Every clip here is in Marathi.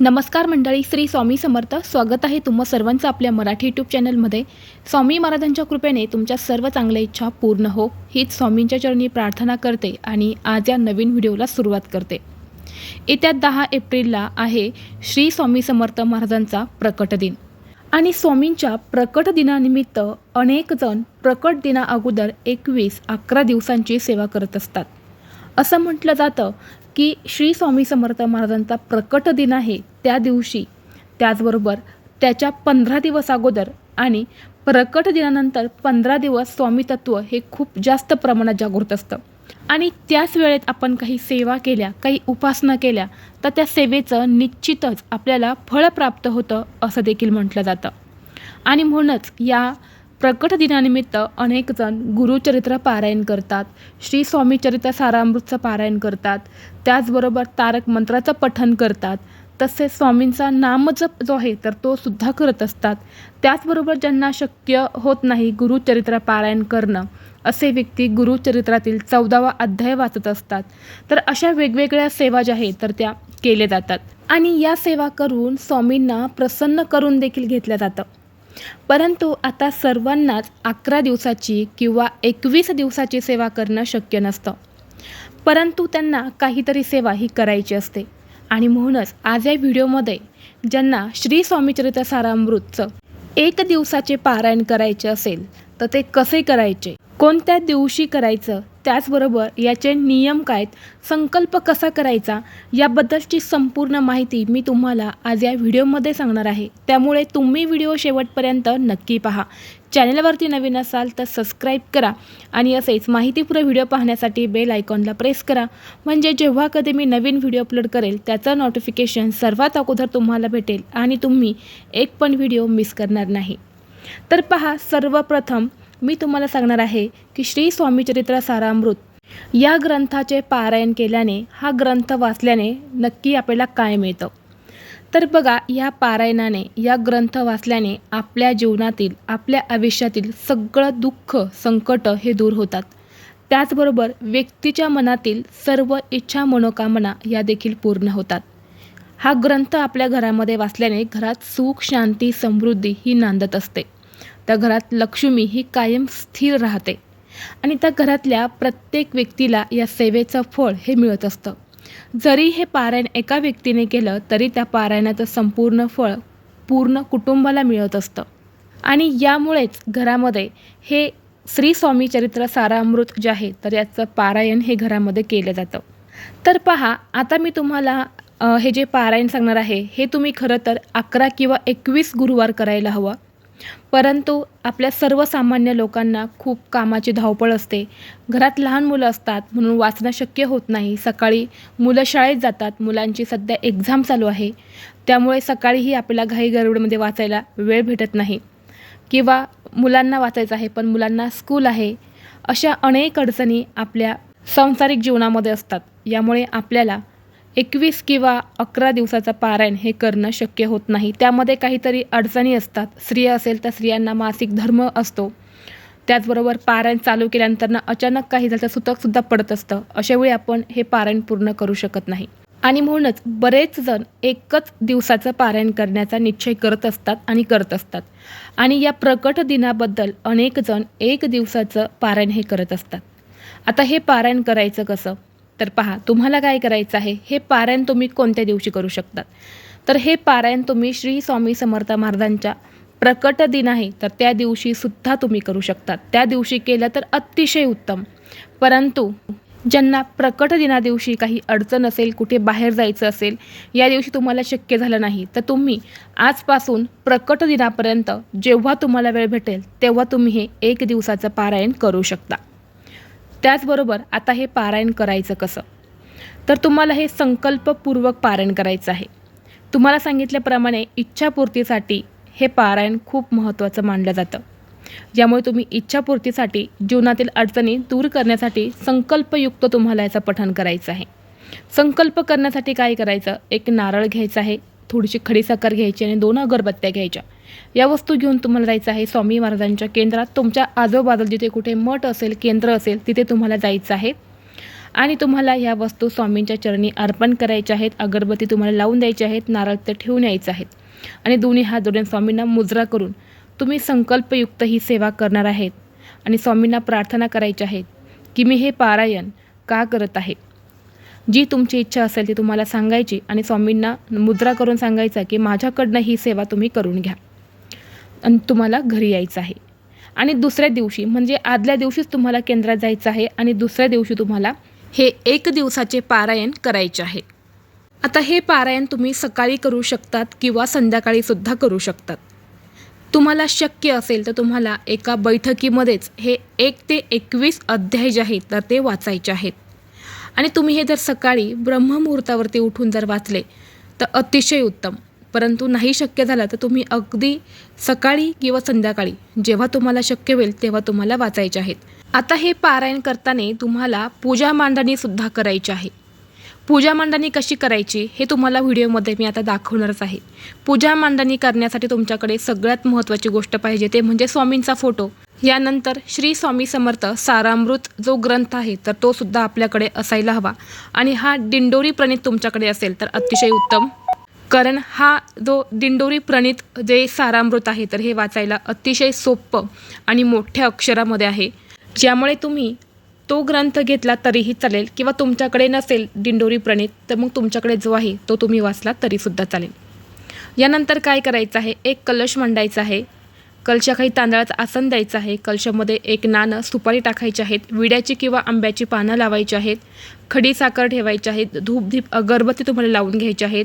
नमस्कार मंडळी श्री स्वामी समर्थ. स्वागत आहे तुम्हा सर्वांचं आपल्या मराठी यूट्यूब चॅनलमध्ये स्वामी महाराजांच्या कृपेने तुमच्या सर्व चांगल्या इच्छा पूर्ण हो हीच स्वामींच्या चरणी प्रार्थना करते आणि आज या नवीन व्हिडिओला सुरुवात करते. येत्या दहा एप्रिलला आहे श्री स्वामी समर्थ महाराजांचा प्रकट दिन. आणि स्वामींच्या प्रकट दिनानिमित्त अनेक जण प्रकट दिना अगोदर एकवीस अकरा दिवसांची सेवा करत असतात. असं म्हटलं जातं की श्री स्वामी समर्थ महाराजांचा प्रकट दिन आहे त्या दिवशी. त्याचबरोबर त्याच्या पंधरा दिवस अगोदर आणि प्रकट दिनानंतर पंधरा दिवस स्वामी तत्व हे खूप जास्त प्रमाणात जागृत असतं. आणि त्याच वेळेत आपण काही सेवा केल्या काही उपासना केल्या तर त्या सेवेचं निश्चितच आपल्याला फळ प्राप्त होतं असं देखील म्हटलं जातं. आणि म्हणूनच या प्रकट दिनानिमित्त अनेक जण गुरुचरित्र पारायण करतात. श्री स्वामी चरित्र सारामृतचं पारायण करतात. त्याचबरोबर तारक मंत्राचं पठन करतात. तसेच स्वामींचा नामजप जो आहे तर तो सुद्धा करत असतात. त्याचबरोबर ज्यांना शक्य होत नाही गुरुचरित्र पारायण करणं असे व्यक्ती गुरुचरित्रातील चौदावा अध्याय वाचत असतात. तर अशा वेगवेगळ्या सेवा ज्या आहेत तर त्या केल्या जातात. आणि या सेवा करून स्वामींना प्रसन्न करून देखील घेतल्या जातं. परंतु आता सर्वांनाच अकरा दिवसाची किंवा एकवीस दिवसाची सेवा करणं शक्य नसतं. परंतु त्यांना काहीतरी सेवा ही करायची असते. आणि म्हणूनच आज या व्हिडिओमध्ये ज्यांना श्री स्वामीचरित्र सारामृतचं एक दिवसाचे पारायण करायचे असेल तर ते कसे करायचे? कोणत्या दिवशी करायचं? त्याचबरोबर याचे नियम काय आहेत, संकल्प कसा करायचा? याबद्दलची संपूर्ण माहिती मी तुम्हाला आज या व्हिडिओमध्ये सांगणार आहे. त्यामुळे तुम्ही व्हिडिओ शेवटपर्यंत नक्की पहा. चॅनलवरती नवीन असाल तर सबस्क्राईब करा आणि असेच माहितीपूर्ण व्हिडिओ पाहण्यासाठी बेल आयकॉनला प्रेस करा. म्हणजे जेव्हा कधी मी नवीन व्हिडिओ अपलोड करेल त्याचं नोटिफिकेशन सर्वात अगोदर तुम्हाला भेटेल आणि तुम्ही एक पण व्हिडिओ मिस करणार नाही. तर पहा सर्वप्रथम मी तुम्हाला सांगणार आहे की श्री स्वामीचरित्र सारामृत या ग्रंथाचे पारायण केल्याने हा ग्रंथ वाचल्याने नक्की आपल्याला काय मिळतं? तर बघा या पारायणाने या ग्रंथ वाचल्याने आपल्या जीवनातील आपल्या आयुष्यातील सगळं दुःख संकट हे दूर होतात. त्याचबरोबर व्यक्तीच्या मनातील सर्व इच्छा मनोकामना या देखील पूर्ण होतात. हा ग्रंथ आपल्या घरामध्ये वाचल्याने घरात सुख शांती समृद्धी ही नांदत असते. त्या घरात लक्ष्मी ही कायम स्थिर राहते. आणि त्या घरातल्या प्रत्येक व्यक्तीला या सेवेचं फळ हे मिळत असतं. जरी हे पारायण एका व्यक्तीने केलं तरी त्या पारायणाचं संपूर्ण फळ पूर्ण कुटुंबाला मिळत असतं. आणि यामुळेच घरामध्ये हे श्री स्वामी चरित्र सारामृत जे आहे तर याचं पारायण हे घरामध्ये केलं जातं. तर पहा आता मी तुम्हाला हे जे पारायण सांगणार आहे हे तुम्ही खरं तर अकरा किंवा एकवीस गुरुवार करायला हवं. परंतु आपल्या सर्वसामान्य लोकांना खूप कामाची धावपळ असते. घरात लहान मुलं असतात म्हणून वाचणं शक्य होत नाही. सकाळी मुलं शाळेत जातात. मुलांची सध्या एक्झाम चालू आहे. त्यामुळे सकाळीही आपल्याला घाई गडबडमध्ये वाचायला वेळ भेटत नाही. किंवा मुलांना वाचायचं आहे पण मुलांना स्कूल आहे. अशा अनेक अडचणी आपल्या सांसारिक जीवनामध्ये असतात. यामुळे आपल्याला एकवीस किंवा अकरा दिवसाचा पारायण हे करणं शक्य होत नाही. त्यामध्ये काहीतरी अडचणी असतात. स्त्रिया असेल तर स्त्रियांना मासिक धर्म असतो. त्याचबरोबर पारायण चालू केल्यानंतर अचानक काही झालं तर सुतकसुद्धा पडत असतं. अशावेळी आपण हे पारायण पूर्ण करू शकत नाही. आणि म्हणूनच बरेच जण एकच दिवसाचं पारायण करण्याचा निश्चय करत असतात आणि करत असतात. आणि या प्रकट दिनाबद्दल अनेक जण एक दिवसाचं पारायण हे करत असतात. आता हे पारायण करायचं कसं? तर पहा तुम्हाला काय करायचं आहे? हे पारायण तुम्ही कोणत्या दिवशी करू शकतात तर हे पारायण तुम्ही श्री स्वामी समर्थ महाराजांच्या प्रकट दिन आहे. तर त्या दिवशी सुद्धा तुम्ही करू शकतात त्या दिवशी केलं तर अतिशय उत्तम. परंतु ज्यांना प्रकट दिना दिवशी काही अडचण असेल कुठे बाहेर जायचं असेल या दिवशी तुम्हाला शक्य झालं नाही. तर तुम्ही आजपासून प्रकट दिनापर्यंत जेव्हा तुम्हाला वेळ भेटेल तेव्हा तुम्ही हे एक दिवसाचं पारायण करू शकता. त्याचबरोबर आता हे पारायण करायचं कसं? तर तुम्हाला हे संकल्पपूर्वक पारायण करायचं आहे. तुम्हाला सांगितल्याप्रमाणे इच्छापूर्तीसाठी हे पारायण खूप महत्त्वाचं मानलं जातं. ज्यामुळे तुम्ही इच्छापूर्तीसाठी जीवनातील अडचणी दूर करण्यासाठी संकल्पयुक्त तुम्हाला याचं पठण करायचं आहे. संकल्प करण्यासाठी काय करायचं? एक नारळ घ्यायचा आहे. थोडीशी खडीसाखर घ्यायची आणि दोन अगरबत्त्या घ्यायच्या. या वस्तू घेऊन तुम्हाला जायचं आहे स्वामी महाराजांच्या केंद्रात. तुमच्या आजूबाजूला जिथे कुठे मठ असेल केंद्र असेल तिथे तुम्हाला जायचं आहे. आणि तुम्हाला ह्या वस्तू स्वामींच्या चरणी अर्पण करायच्या आहेत. अगरबत्ती तुम्हाला लावून द्यायच्या आहेत नारळ तर ठेवून यायचं आहेत. आणि दोन्ही हात जोडून स्वामींना मुजरा करून तुम्ही संकल्पयुक्त ही सेवा करणार आहेत. आणि स्वामींना प्रार्थना करायची आहेत की मी हे पारायण का करत आहे? जी तुमची इच्छा असेल ती तुम्हाला सांगायची आणि स्वामींना मुद्रा करून सांगायचा की माझ्याकडनं ही सेवा तुम्ही करून घ्या. आणि तुम्हाला घरी यायचं आहे. आणि दुसऱ्या दिवशी म्हणजे आदल्या दिवशीच तुम्हाला केंद्रात जायचं आहे आणि दुसऱ्या दिवशी तुम्हाला हे एक दिवसाचे पारायण करायचे आहे. आता हे पारायण तुम्ही सकाळी करू शकतात किंवा संध्याकाळीसुद्धा करू शकतात. तुम्हाला शक्य असेल तर तुम्हाला एका बैठकीमध्येच हे एक ते एकवीस अध्याय जे आहेत तर ते वाचायचे आहेत. आणि तुम्ही हे जर सकाळी ब्रह्ममुहूर्तावरती उठून जर वाचले तर अतिशय उत्तम. परंतु नाही शक्य झालं तर तुम्ही अगदी सकाळी किंवा संध्याकाळी जेव्हा तुम्हाला शक्य होईल तेव्हा तुम्हाला वाचायचे आहेत. आता हे पारायण करताना तुम्हाला पूजा मांडणीसुद्धा करायची आहे. पूजा मांडणी कशी करायची हे तुम्हाला व्हिडिओमध्ये मी आता दाखवणारच आहे. पूजा मांडणी करण्यासाठी तुमच्याकडे सगळ्यात महत्त्वाची गोष्ट पाहिजे ते म्हणजे स्वामींचा फोटो. यानंतर श्री स्वामी समर्थ सारामृत जो ग्रंथ आहे तर तो सुद्धा आपल्याकडे असायला हवा. आणि हा दिंडोरी प्रणित तुमच्याकडे असेल तर अतिशय उत्तम. कारण हा जो दिंडोरी प्रणित जे सारामृत आहे तर हे वाचायला अतिशय सोपं आणि मोठ्या अक्षरामध्ये आहे. ज्यामुळे तुम्ही तो ग्रंथ घेतला तरीही चालेल किंवा तुमच्याकडे नसेल दिंडोरी प्रणित तर मग तुमच्याकडे जो आहे तो तुम्ही वाचला तरीसुद्धा चालेल. यानंतर काय करायचं आहे? एक कलश मांडायचा आहे. कलशा काही तांदळाचा आसन द्यायचं आहे. कलशामध्ये एक नाणं सुपारी टाकायची आहेत. विड्याची किंवा आंब्याची पानं लावायची आहेत. खडी साखर ठेवायची आहेत. धूपधीप अगरबत्ती तुम्हाला लावून घ्यायची आहेत.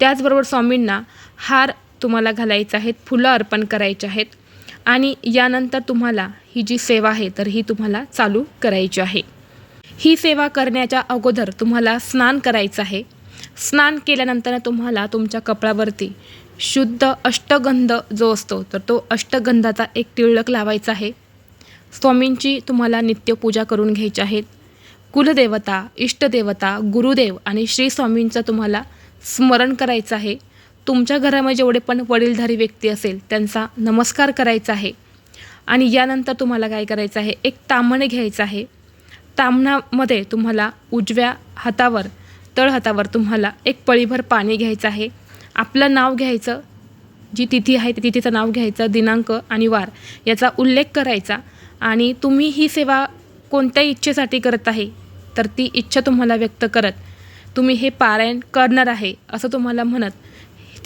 त्याचबरोबर स्वामींना हार तुम्हाला घालायचा आहेत. फुलं अर्पण करायचे आहेत. आणि यानंतर तुम्हाला ही जी सेवा आहे तर ही तुम्हाला चालू करायची आहे. ही सेवा करण्याच्या अगोदर तुम्हाला स्नान करायचं आहे. स्नान केल्यानंतर तुम्हाला तुमच्या कपड्यावरती शुद्ध अष्टगंध जो असतो तर तो अष्टगंधाचा एक टिळक लावायचा आहे. स्वामींची तुम्हाला नित्यपूजा करून घ्यायची आहेत कुलदेवता इष्टदेवता गुरुदेव आणि श्री स्वामींचं तुम्हाला स्मरण करायचं आहे. तुमच्या घरामध्ये जेवढे पण वडीलधारी व्यक्ती असेल त्यांचा नमस्कार करायचा आहे. आणि यानंतर तुम्हाला काय करायचं आहे? एक तामण घ्यायचं आहे. तामणामध्ये तुम्हाला उजव्या हातावर तळहातावर तुम्हाला एक पळीभर पाणी घ्यायचं आहे. आपलं नाव घ्यायचं जी तिथी आहे त्या तिथीचं नाव घ्यायचं दिनांक आणि वार याचा उल्लेख करायचा. आणि तुम्ही ही सेवा कोणत्या इच्छेसाठी करत आहे तर ती इच्छा तुम्हाला व्यक्त करत. तुम्ही हे पारायण करणार आहे असं तुम्हाला म्हणत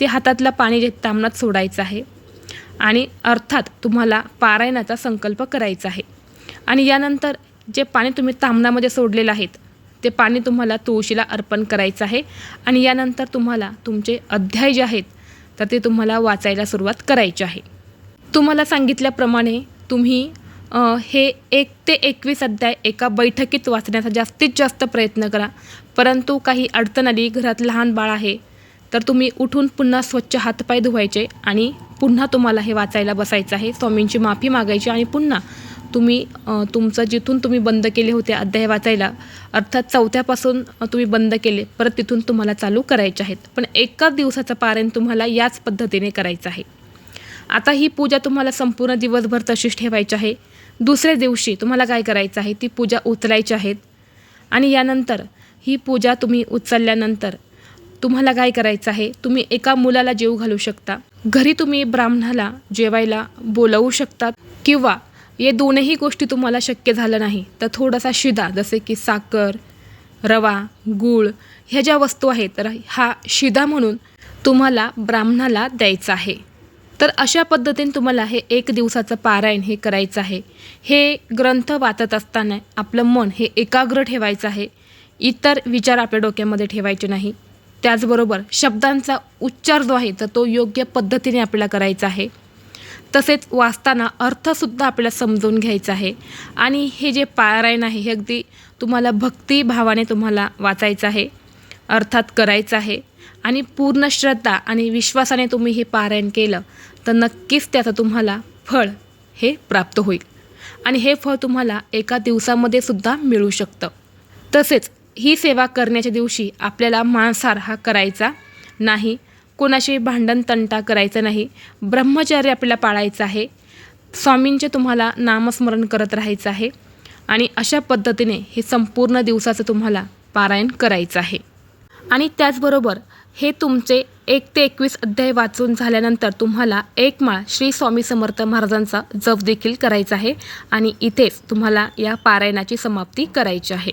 ते हातातलं पाणी जे तामणात सोडायचं आहे. आणि अर्थात तुम्हाला पारायणाचा संकल्प करायचा आहे. आणि यानंतर जे पाणी तुम्ही तामणामध्ये सोडलेलं आहेत ते पाणी तुम्हाला तुळशीला अर्पण करायचं आहे. आणि यानंतर तुम्हाला तुमचे अध्याय जे आहेत तर ते तुम्हाला वाचायला सुरुवात करायची आहे. तुम्हाला सांगितल्याप्रमाणे तुम्ही हे एक ते एकवीस अध्याय एका बैठकीत वाचण्याचा जास्तीत जास्त प्रयत्न करा. परंतु काही अडचण आली घरात लहान बाळ आहे तर तुम्ही उठून पुन्हा स्वच्छ हातपाय धुवायचे आणि पुन्हा तुम्हाला हे वाचायला बसायचं आहे. स्वामींची माफी मागायची आणि पुन्हा तुम्ही तुमचं जिथून तुम्ही बंद केले होते अध्याय वाचायला अर्थात चौथ्यापासून तुम्ही बंद केले परत तिथून तुम्हाला चालू करायचे आहेत. पण एकाच दिवसाचं पारायण तुम्हाला याच पद्धतीने करायचं आहे. आता ही पूजा तुम्हाला संपूर्ण दिवसभर तशीच ठेवायची आहे. दुसऱ्या दिवशी तुम्हाला काय करायचं आहे? ती पूजा उचलायची आहेत आणि यानंतर ही पूजा तुम्ही उचलल्यानंतर तुम्हाला काय करायचं आहे? तुम्ही एका मुलाला जेव घालू शकता. घरी तुम्ही ब्राह्मणाला जेवायला बोलवू शकतात किंवा या दोनही गोष्टी तुम्हाला शक्य झालं नाही. तर थोडासा शिदा जसे की साखर रवा गूळ ह्या ज्या वस्तू आहेत तर हा शिदा म्हणून तुम्हाला ब्राह्मणाला द्यायचा आहे. तर अशा पद्धतीने तुम्हाला हे एक दिवसाचं पारायण हे करायचं आहे. हे ग्रंथ वाचत असताना आपलं मन हे एकाग्र ठेवायचं आहे. इतर विचार आपल्या डोक्यामध्ये ठेवायचे नाही. त्याचबरोबर शब्दांचा उच्चार जो आहे तर तो योग्य पद्धतीने आपल्याला करायचा आहे. तसेच वाचताना अर्थसुद्धा आपल्याला समजून घ्यायचा आहे. आणि हे जे पारायण आहे हे अगदी तुम्हाला भक्तिभावाने तुम्हाला वाचायचं आहे. अर्थात करायचं आहे. आणि पूर्ण श्रद्धा आणि विश्वासाने तुम्ही हे पारायण केलं तर नक्कीच त्याचं तुम्हाला फळ हे प्राप्त होईल. आणि हे फळ तुम्हाला एका दिवसामध्ये सुद्धा मिळू शकतं. तसेच ही सेवा करण्याच्या दिवशी आपल्याला मांसाहार हा करायचा नाही कोणाशी भांडण तंटा करायचं नाही. ब्रह्मचर्य आपल्याला पाळायचं आहे. स्वामींचे तुम्हाला नामस्मरण करत राहायचं आहे. आणि अशा पद्धतीने हे संपूर्ण दिवसाचं तुम्हाला पारायण करायचं आहे. आणि त्याचबरोबर हे तुमचे एक ते एकवीस अध्याय वाचून झाल्यानंतर तुम्हाला एक माळ श्री स्वामी समर्थ महाराजांचा जप देखील करायचा आहे. आणि इथेच तुम्हाला या पारायणाची समाप्ती करायची आहे.